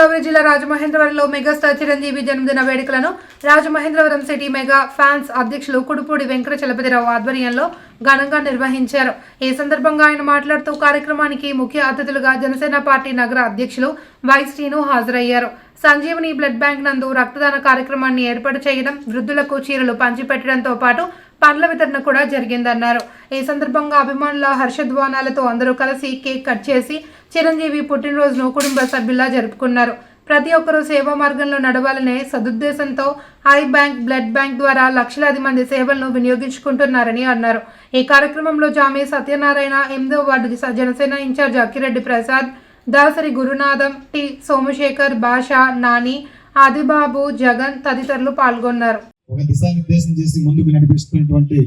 గోదావరి జిల్లా రాజమహేంద్రవరంలో మెగాస్టార్ చిరంజీవి జన్మదిన వేడుకలను రాజమహేంద్రవరం సిటీ మెగా ఫ్యాన్స్ అధ్యక్షులు కుడుపూడి వెంకట చలపతిరావు ఆధ్వర్యంలో ఘనంగా నిర్వహించారు. ఈ సందర్భంగా ఆయన మాట్లాడుతూ కార్యక్రమానికి ముఖ్య అతిథులుగా జనసేన పార్టీ నగర అధ్యక్షులు వై శ్రీను హాజరయ్యారు. సంజీవని బ్లడ్ బ్యాంక్ నందు రక్తదాన కార్యక్రమాన్ని ఏర్పాటు చేయడం వృద్ధులకు చీరలు పంచిపెట్టడంతో పాటు పండ్ల వితరణ కూడా జరిగిందన్నారు. ఈ సందర్భంగా అభిమానుల హర్షధ్వానాలతో అందరూ కలిసి కేక్ కట్ చేసి చిరంజీవి పుట్టినరోజును కుటుంబ సభ్యుల్లా జరుపుకున్నారు. ప్రతి ఒక్కరూ సేవా మార్గంలో నడవాలనే సదుద్దేశంతో ఐ బ్యాంక్ బ్లడ్ బ్యాంక్ ద్వారా లక్షలాది మంది సేవలను వినియోగించుకుంటున్నారని అన్నారు. ఈ కార్యక్రమంలో జామే సత్యనారాయణ ఎనిమిదో ward Janasena in charge Akkireddy Prasad Dasari Gurunatham T Somasekhar Basha Nani Adibabu Jagan తదితరులు పాల్గొన్నారు. ఒక దిశానిర్దేశం చేసి ముందుకు నడిపిస్తున్నటువంటి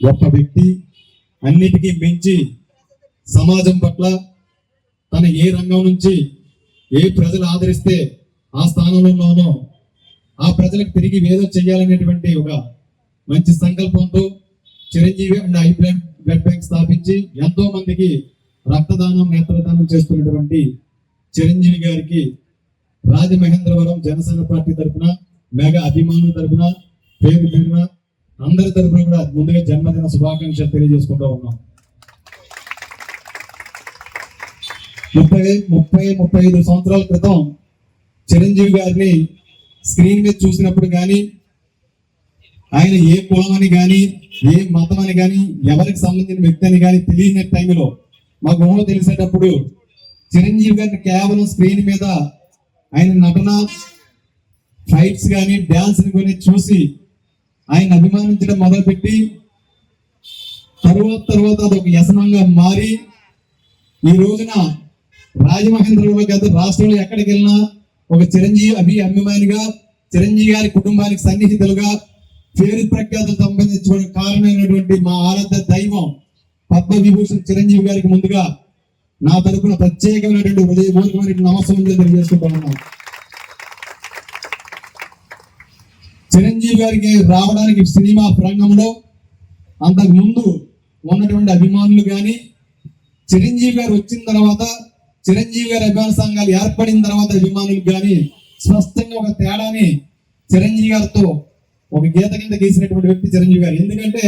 గొప్ప వ్యక్తి అన్నిటికీ మించి సమాజం పట్ల తన ఏ రంగం నుంచి ఏ ప్రజలు ఆదరిస్తే ఆ స్థానంలో ఉన్నానో ఆ ప్రజలకు తిరిగి ఏదో చేయాలనేటువంటి ఒక మంచి సంకల్పంతో Chiranjeevi and eye blood blood bank స్థాపించి ఎంతో మందికి రక్తదానం నేత్రదానం చేస్తున్నటువంటి చిరంజీవి గారికి రాజమహేంద్రవరం జనసేన పార్టీ తరఫున మెగా అభిమానుల తరఫున పేరు పేరున అందరి తరఫున కూడా ముందుగా జన్మదిన శుభాకాంక్షలు తెలియజేసుకుంటూ ఉన్నాం. ముప్పై ముప్పై ముప్పై ఐదు సంవత్సరాల క్రితం చిరంజీవి గారిని స్క్రీన్ మీద చూసినప్పుడు కానీ ఆయన ఏ కులం అని కానీ ఏ మతం అని కానీ ఎవరికి సంబంధించిన వ్యక్తి అని కానీ తెలియని టైంలో మా గుహలో తెలిసేటప్పుడు చిరంజీవి గారిని కేవలం స్క్రీన్ మీద ఆయన నటన ఫైట్స్ కానీ డ్యాన్స్ కానీ చూసి ఆయన అభిమానించడం మొదలుపెట్టి తరువాత తర్వాత అది ఒక వ్యసనంగా మారి ఈ రోజున రాజమహేంద్రరావు కాదు రాష్ట్రంలో ఎక్కడికి వెళ్ళినా ఒక చిరంజీవి అభి అభిమానిగా చిరంజీవి గారి కుటుంబానికి సన్నిహితులుగా పేరు ప్రఖ్యాతులు సంబంధించుకోవడానికి కారణమైనటువంటి మా ఆరాధ దైవం పద్మ విభూషణ్ చిరంజీవి గారికి ముందుగా నా తరపున ప్రత్యేకమైనటువంటి హృదయపూర్వకమైన నమస్కారం తెలియజేసుకుంటా ఉన్నాను. చిరంజీవి గారికి రావడానికి సినిమా ప్రాంగంలో అంతకు ముందు ఉన్నటువంటి అభిమానులు కానీ చిరంజీవి గారు వచ్చిన తర్వాత చిరంజీవి గారి అభిమాన సంఘాలు ఏర్పడిన తర్వాత అభిమానులకు కానీ స్పష్టంగా ఒక తేడాని చిరంజీవి గారితో ఒక గీత కింద గీసినటువంటి వ్యక్తి చిరంజీవి గారు. ఎందుకంటే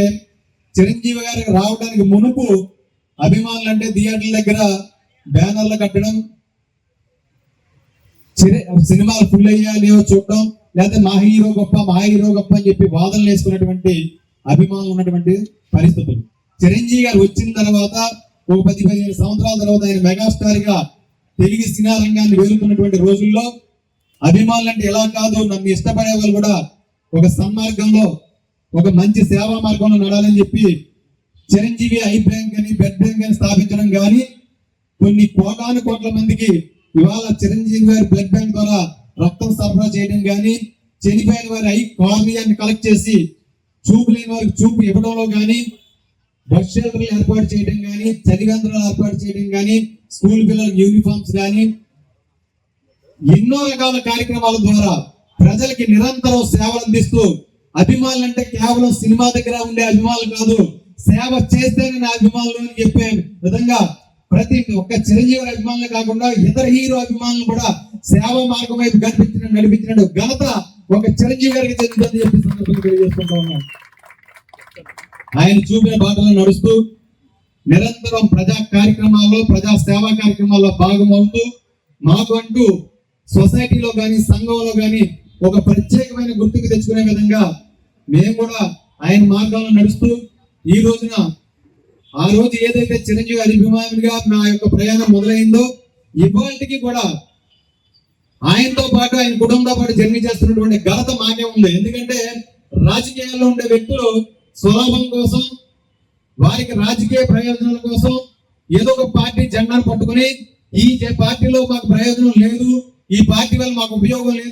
చిరంజీవి గారికి రావడానికి మునుపు అభిమానులు అంటే థియేటర్ల దగ్గర బ్యానర్లు కట్టడం సినిమాలు ఫుల్ అయ్యా లేవో చూడడం లేకపోతే మా హీరో గొప్ప మా హీరో గొప్ప అని చెప్పి వాదనలు వేసుకున్నటువంటి అభిమానులు ఉన్నటువంటి పరిస్థితులు. చిరంజీవి గారు వచ్చిన తర్వాత ఓ పది పదిహేను సంవత్సరాల తర్వాత ఆయన మెగాస్టార్గా తెలుగు సినిమా రంగాన్ని వెలుతున్నటువంటి రోజుల్లో అభిమానులు అంటే ఎలా కాదు నన్ను ఇష్టపడే వాళ్ళు కూడా ఒక సన్మార్గంలో ఒక మంచి సేవా మార్గంలో నడాలని చెప్పి చిరంజీవి ఐ బ్యాంక్ అని బెడ్ బ్యాంక్ అని స్థాపించడం కానీ కొన్ని కోటాను కోట్ల మందికి ఇవాళ చిరంజీవి గారి బ్లడ్ బ్యాంక్ ద్వారా రక్తం సరఫరా చేయడం కానీ చనిపోయిన వారి ఐ కార్నియాన్ని కలెక్ట్ చేసి చూపు లేని వారికి చూపు ఇవ్వడంలో కానీ బస్ షెల్టర్లు ఏర్పాటు చేయడం కానీ చలివేంద్రాలు ఏర్పాటు చేయడం కానీ స్కూల్ పిల్లలకు యూనిఫామ్స్ కానీ ఎన్నో రకాల కార్యక్రమాల ద్వారా ప్రజలకి నిరంతరం సేవలు అందిస్తూ అభిమానులు అంటే కేవలం సినిమా దగ్గర ఉండే అభిమానులు కాదు సేవ చేస్తేనే నా అభిమానులు అని చెప్పే విధంగా ప్రతి ఒక్క చిరంజీవి అభిమానులు కాకుండా ఇతర హీరో అభిమానులు కూడా సేవ మార్గం వైపు కనిపించిన నడిపించినట్టు ఘనత ఒక చిరంజీవి గారికి చెందుతుంది చెప్పి సందర్భంగా తెలియజేసుకుంటా ఆయన చూపిన బాటలో నడుస్తూ నిరంతరం ప్రజా కార్యక్రమాల్లో ప్రజా సేవా కార్యక్రమాల్లో భాగమవుతూ మాకు అంటూ సొసైటీలో కానీ సంఘంలో కానీ ఒక ప్రత్యేకమైన గుర్తుకు తెచ్చుకునే విధంగా మేము కూడా ఆయన మార్గంలో నడుస్తూ ఈ రోజున ఆ రోజు ఏదైతే చిరంజీవి గారి అభిమానులుగా నా యొక్క ప్రయాణం మొదలైందో ఇవాళకి కూడా ఆయనతో పాటు ఆయన కుటుంబంతో పాటు జర్నీ చేస్తున్నటువంటి ఘనత మాకే ఉంది. ఎందుకంటే రాజకీయాల్లో ఉండే వ్యక్తులు స్వలాభం కోసం వారికి రాజకీయ ప్రయోజనాల కోసం ఏదో ఒక పార్టీ జెండాను పట్టుకుని ఈ పార్టీలో మాకు ప్రయోజనం లేదు ఈ పార్టీ వల్ల మాకు ఉపయోగం లేదు